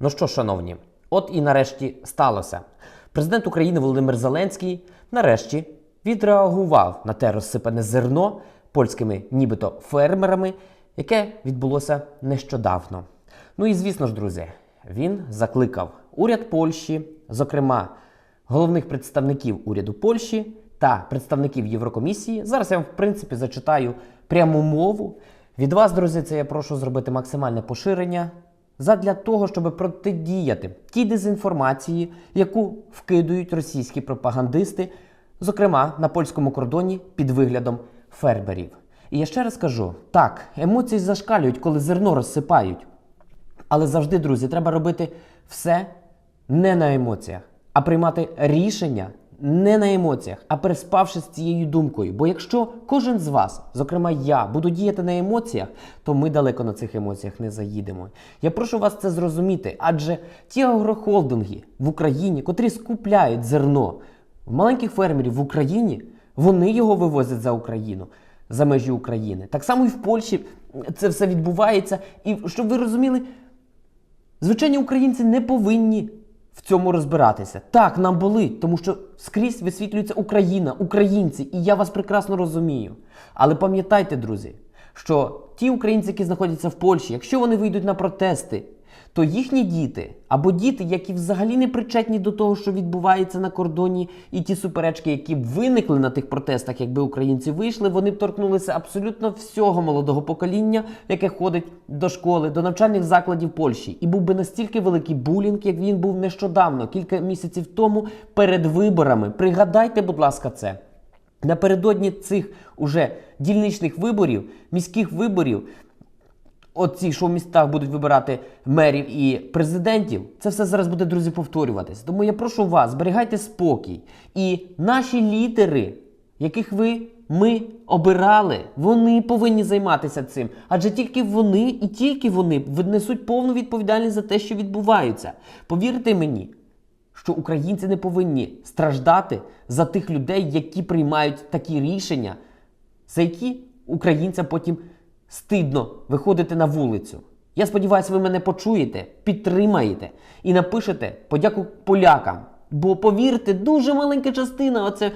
Ну що, шановні, от і нарешті сталося. Президент України Володимир Зеленський нарешті відреагував на те розсипане зерно польськими нібито фермерами, яке відбулося нещодавно. Ну і звісно ж, друзі, він закликав уряд Польщі, зокрема головних представників уряду Польщі та представників Єврокомісії. Зараз я вам, в принципі, зачитаю пряму мову. Від вас, друзі, це я прошу зробити максимальне поширення задля того, щоб протидіяти тій дезінформації, яку вкидують російські пропагандисти, зокрема на польському кордоні під виглядом фермерів. І я ще раз кажу: так, емоції зашкалюють, коли зерно розсипають. Але завжди, друзі, треба робити все не на емоціях, а приймати рішення не на емоціях, а переспавши з цією думкою. Бо якщо кожен з вас, зокрема я, буду діяти на емоціях, то ми далеко на цих емоціях не заїдемо. Я прошу вас це зрозуміти, адже ті агрохолдинги в Україні, котрі скупляють зерно в маленьких фермерів в Україні, вони його вивозять за Україну. За межі України. Так само і в Польщі це все відбувається. І щоб ви розуміли, Звичайні українці не повинні в цьому розбиратися. Так, нам болить, тому що скрізь висвітлюється Україна, українці, і я вас прекрасно розумію. Але пам'ятайте, друзі, що ті українці, які знаходяться в Польщі, якщо вони вийдуть на протести, то їхні діти або діти, які взагалі не причетні до того, що відбувається на кордоні, і ті суперечки, які б виникли на тих протестах, якби українці вийшли, вони б торкнулися абсолютно всього молодого покоління, яке ходить до школи, до навчальних закладів Польщі. І був би настільки великий булінг, як він був нещодавно, кілька місяців тому, перед виборами. Пригадайте, будь ласка, це. Напередодні цих уже дільничних виборів, міських виборів, оці, що в містах будуть вибирати мерів і президентів, це все зараз буде, друзі, повторюватись. Тому я прошу вас, зберігайте спокій. І наші лідери, яких ви ми обирали, вони повинні займатися цим. Адже тільки вони і тільки вони несуть повну відповідальність за те, що відбувається. Повірте мені, що українці не повинні страждати за тих людей, які приймають такі рішення, за які українцям потім стидно виходити на вулицю. Я сподіваюся, ви мене почуєте, підтримаєте і напишете подяку полякам. Бо повірте, дуже маленька частина оце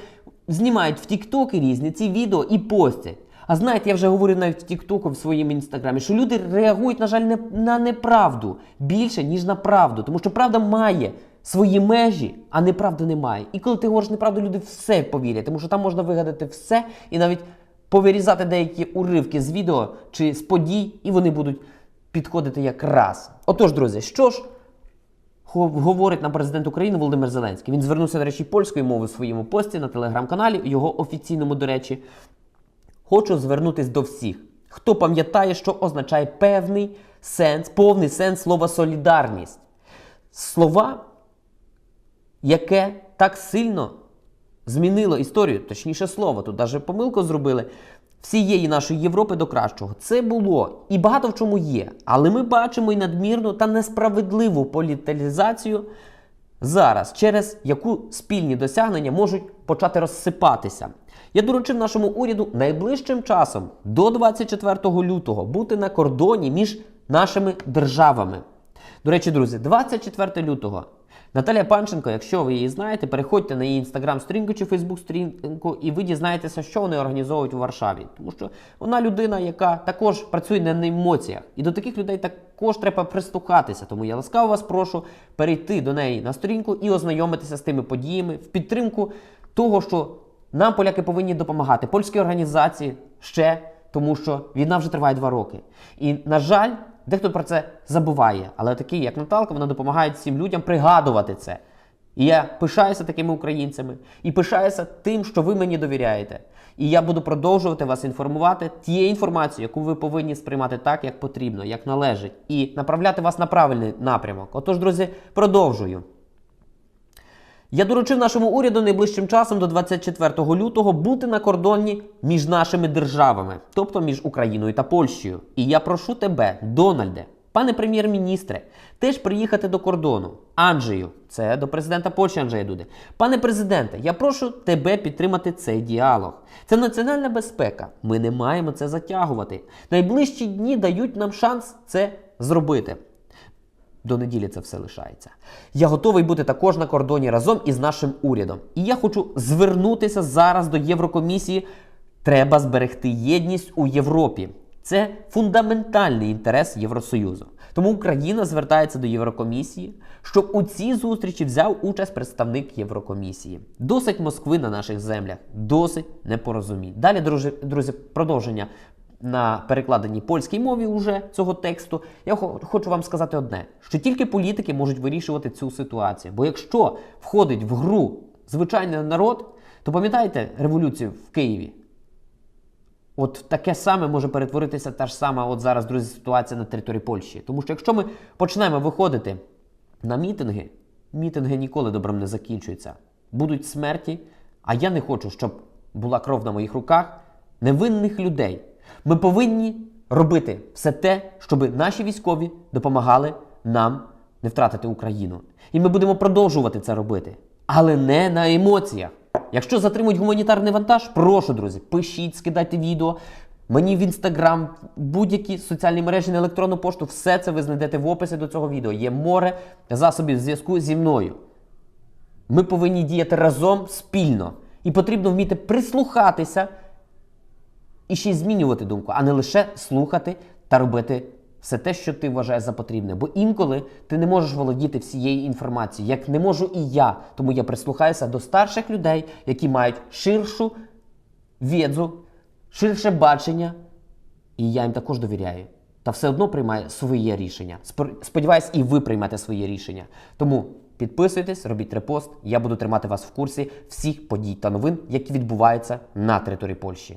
знімають в Тіктоки різні ці відео і постять. А знаєте, я вже говорю навіть в Тіктоку в своєму інстаграмі, що люди реагують, на жаль, не, на неправду більше, ніж на правду. Тому що правда має свої межі, а неправди немає. І коли ти говориш неправду, люди все повірять, тому що там можна вигадати все і навіть повирізати деякі уривки з відео чи з подій, і вони будуть підходити якраз. Отож, друзі, що ж говорить нам президент України Володимир Зеленський? Він звернувся, до речі, польською мовою в своєму пості на телеграм-каналі, його офіційному, до речі. Хочу звернутися до всіх, хто пам'ятає, що означає певний сенс, повний сенс слова солідарність. Слова, яке так сильно змінило історію, точніше слово, тут навіть помилку зробили всієї нашої Європи до кращого. Це було і багато в чому є. Але ми бачимо і надмірну та несправедливу політалізацію зараз, через яку спільні досягнення можуть почати розсипатися. Я доручив нашому уряду найближчим часом до 24 лютого бути на кордоні між нашими державами. До речі, друзі, 24 лютого. Наталя Панченко, якщо ви її знаєте, переходьте на її інстаграм-сторінку чи фейсбук-сторінку, і ви дізнаєтеся, що вони організовують у Варшаві. Тому що вона людина, яка також працює не на емоціях. І до таких людей також треба пристукатися. Тому я ласкаво вас прошу перейти до неї на сторінку і ознайомитися з тими подіями в підтримку того, що нам поляки повинні допомагати. Польські організації ще, тому що війна вже триває два роки. І, на жаль, дехто про це забуває. Але такі, як Наталка, вона допомагає всім людям пригадувати це. І я пишаюся такими українцями і пишаюся тим, що ви мені довіряєте. І я буду продовжувати вас інформувати тією інформацією, яку ви повинні сприймати так, як потрібно, як належить, і направляти вас на правильний напрямок. Отож, друзі, продовжую. Я доручив нашому уряду найближчим часом до 24 лютого бути на кордоні між нашими державами, тобто між Україною та Польщею. І я прошу тебе, Дональде, пане прем'єр-міністре, теж приїхати до кордону. Анджею, це до президента Польщі Анджея Дуди. Пане президенте, я прошу тебе підтримати цей діалог. Це національна безпека. Ми не маємо це затягувати. Найближчі дні дають нам шанс це зробити. До неділі це все лишається. Я готовий бути також на кордоні разом із нашим урядом. І я хочу звернутися зараз до Єврокомісії. Треба зберегти єдність у Європі. Це фундаментальний інтерес Євросоюзу. Тому Україна звертається до Єврокомісії, щоб у цій зустрічі взяв участь представник Єврокомісії. Досить Москви на наших землях, досить непорозумінь. Далі, друзі, друзі, продовження на перекладеній польській мові уже цього тексту. Я хочу вам сказати одне: що тільки політики можуть вирішувати цю ситуацію. Бо якщо входить в гру звичайний народ, то пам'ятаєте революцію в Києві? От таке саме може перетворитися та ж сама от зараз, друзі, ситуація на території Польщі. Тому що якщо ми почнемо виходити на мітинги, мітинги ніколи добром не закінчуються. Будуть смерті, а я не хочу, щоб була кров на моїх руках невинних людей. Ми повинні робити все те, щоб наші військові допомагали нам не втратити Україну. І ми будемо продовжувати це робити, але не на емоціях. Якщо затримують гуманітарний вантаж, прошу, друзі, пишіть, скидайте відео. Мені в інстаграм, будь-які соціальні мережі на електронну пошту, все це ви знайдете в описі до цього відео. Є море засобів зв'язку зі мною. Ми повинні діяти разом спільно. І потрібно вміти прислухатися і ще й змінювати думку, а не лише слухати та робити все те, що ти вважаєш за потрібне. Бо інколи ти не можеш володіти всією інформацією, як не можу і я. Тому я прислухаюся до старших людей, які мають ширшу відзу, ширше бачення, і я їм також довіряю. Та все одно приймає своє рішення. Сподіваюсь, і ви приймете своє рішення. Тому підписуйтесь, робіть репост. Я буду тримати вас в курсі всіх подій та новин, які відбуваються на території Польщі.